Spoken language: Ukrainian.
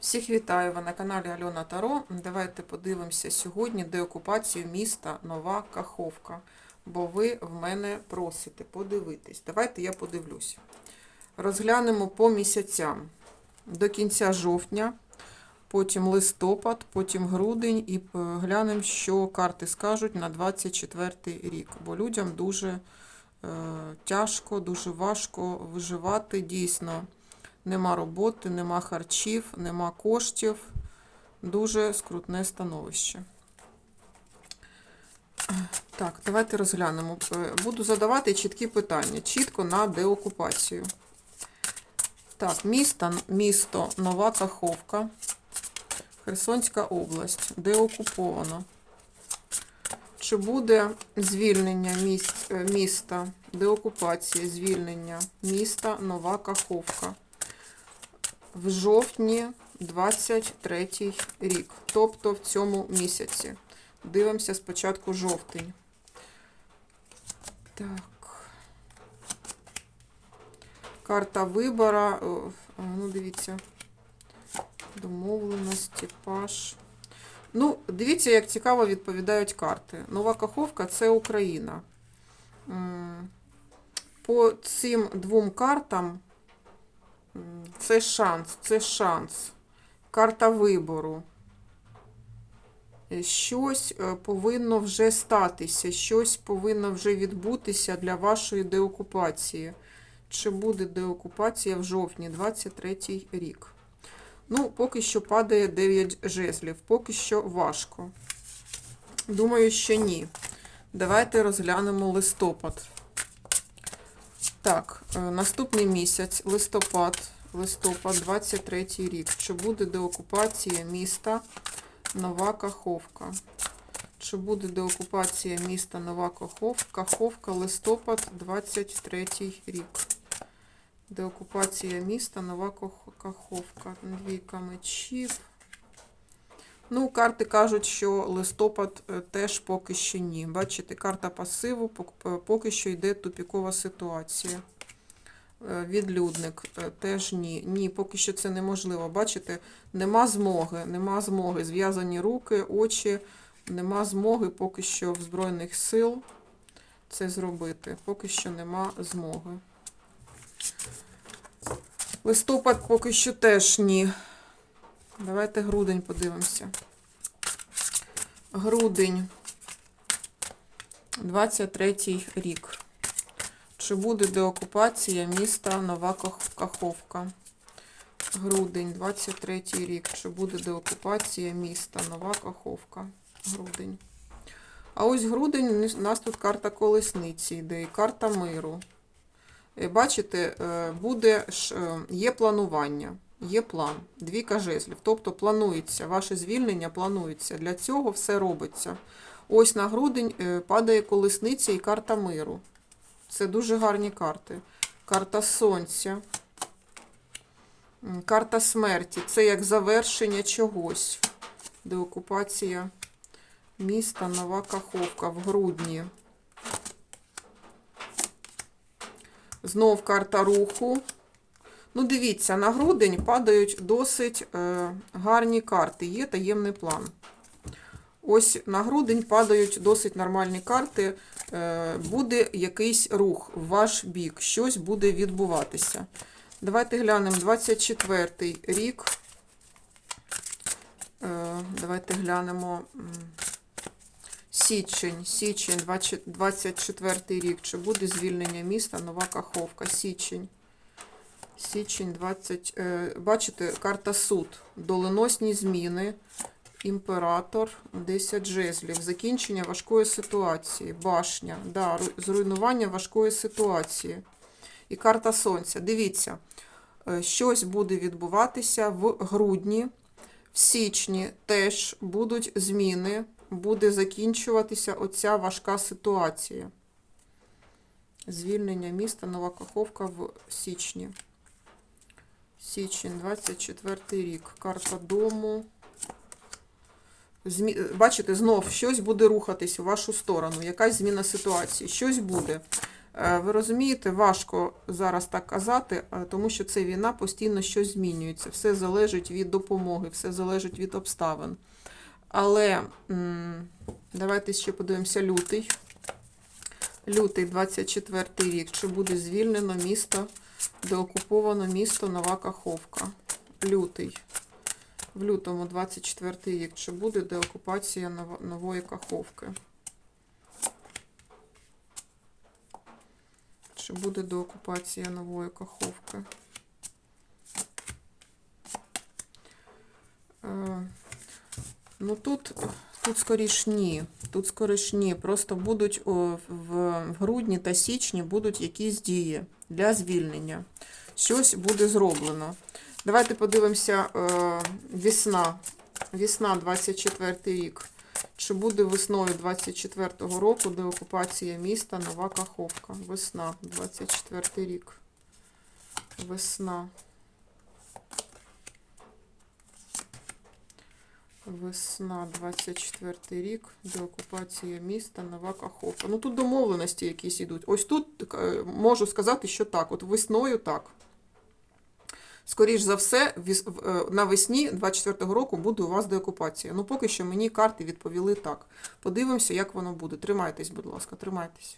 Всіх вітаю! Ви на каналі Альона Таро. Давайте подивимося сьогодні деокупацію міста Нова Каховка. Бо ви в мене просите подивитись. Давайте я подивлюсь. Розглянемо по місяцям. До кінця жовтня, потім листопад, потім грудень і е, глянемо, що карти скажуть на 24 рік. Бо людям дуже е, тяжко, дуже важко виживати дійсно. Нема роботи, нема харчів, нема коштів. Дуже скрутне становище. Так, давайте розглянемо. Е, Буду задавати чіткі питання. Чітко на деокупацію. Так, місто, місто Нова Каховка, Херсонська область, деокуповано. Чи буде звільнення місць, е, міста, деокупація, звільнення міста Нова Каховка? В жовтні 23 рік, тобто в цьому місяці. Дивимося спочатку жовтень. Так. Карта вибора. Ну, дивіться. Домовленості, паш. Ну, дивіться, як цікаво відповідають карти. Нова Каховка це Україна. По цим двом картам Це шанс, це шанс. Карта вибору. Щось е, повинно вже статися, щось повинно вже відбутися для вашої деокупації. Чи буде деокупація в жовтні 23 рік? Ну, поки що падає 9 жезлів, поки що важко. Думаю, що ні. Давайте розглянемо листопад. Так, е, наступний місяць, листопад, листопад, 23 рік. Чи буде деокупація міста Нова Каховка? Чи буде деокупація міста Нова Каховка, Каховка, листопад, 23 рік. Деокупація міста Нова Каховка. Двійка мечів. Ну, карти кажуть, що листопад е, теж поки що ні. Бачите, карта пасиву, поки що йде тупікова ситуація. Е, Відлюдник е, теж ні. Ні, поки що це неможливо. Бачите, нема змоги, нема змоги. Зв'язані руки, очі, нема змоги поки що в Збройних сил це зробити. Поки що нема змоги. Листопад поки що теж ні. Давайте грудень подивимося. Грудень. 23 рік. Чи буде деокупація міста Нова Каховка? Грудень, 23 рік. Чи буде деокупація міста Нова Каховка? Грудень. А ось грудень у нас тут карта колесниці йде і карта миру. Е, Бачите, е, буде е, є планування, є план, двіка жезлів. Тобто планується, ваше звільнення планується. Для цього все робиться. Ось на грудень падає колесниця і карта миру. Це дуже гарні карти. Карта сонця. Карта смерті. Це як завершення чогось. Деокупація міста Нова Каховка в грудні. Знов карта руху. Ну, дивіться, на грудень падають досить е, гарні карти. Є таємний план. Ось на грудень падають досить нормальні карти. Е, буде якийсь рух в ваш бік, щось буде відбуватися. Давайте глянемо 24 рік. Е, давайте глянемо січень, січень, 20 24 рік. Чи буде звільнення міста Нова Каховка? Січень. Січень 20. Е, бачите, карта суд. Доленосні зміни. Імператор, 10 жезлів, закінчення важкої ситуації, башня, да, зруйнування важкої ситуації. І карта сонця. Дивіться, е, щось буде відбуватися в грудні, в січні теж будуть зміни, буде закінчуватися оця важка ситуація. Звільнення міста Нова Каховка в січні. Січень, 24 рік. Карта дому. Змі... Бачите, знов щось буде рухатись у вашу сторону, якась зміна ситуації, щось буде. Е, Ви розумієте, важко зараз так казати, е, тому що це війна постійно щось змінюється. Все залежить від допомоги, все залежить від обставин. Але давайте ще подивимося лютий. Лютий 24 рік. Чи буде звільнено місто, де окуповано місто Нова Каховка? Лютий. В лютому 24 рік. Чи буде деокупація Нової Каховки? Чи буде деокупація Нової Каховки? Е, Ну тут, тут скоріш ні. Тут скоріш ні. Просто будуть о, в, в грудні та січні будуть якісь дії для звільнення. Щось буде зроблено. Давайте подивимося е, весна. Весна 24 рік. Чи буде весною 24-го року деокупація міста Нова Каховка? Весна 24 рік. Весна. Весна 24 рік, деокупація міста, Нова Каховка. Ну тут домовленості якісь йдуть. Ось тут е, можу сказати, що так. От весною так. Скоріш за все, е, навесні 24-го року буде у вас деокупація. Ну, поки що мені карти відповіли так. Подивимося, як воно буде. Тримайтесь, будь ласка, тримайтесь.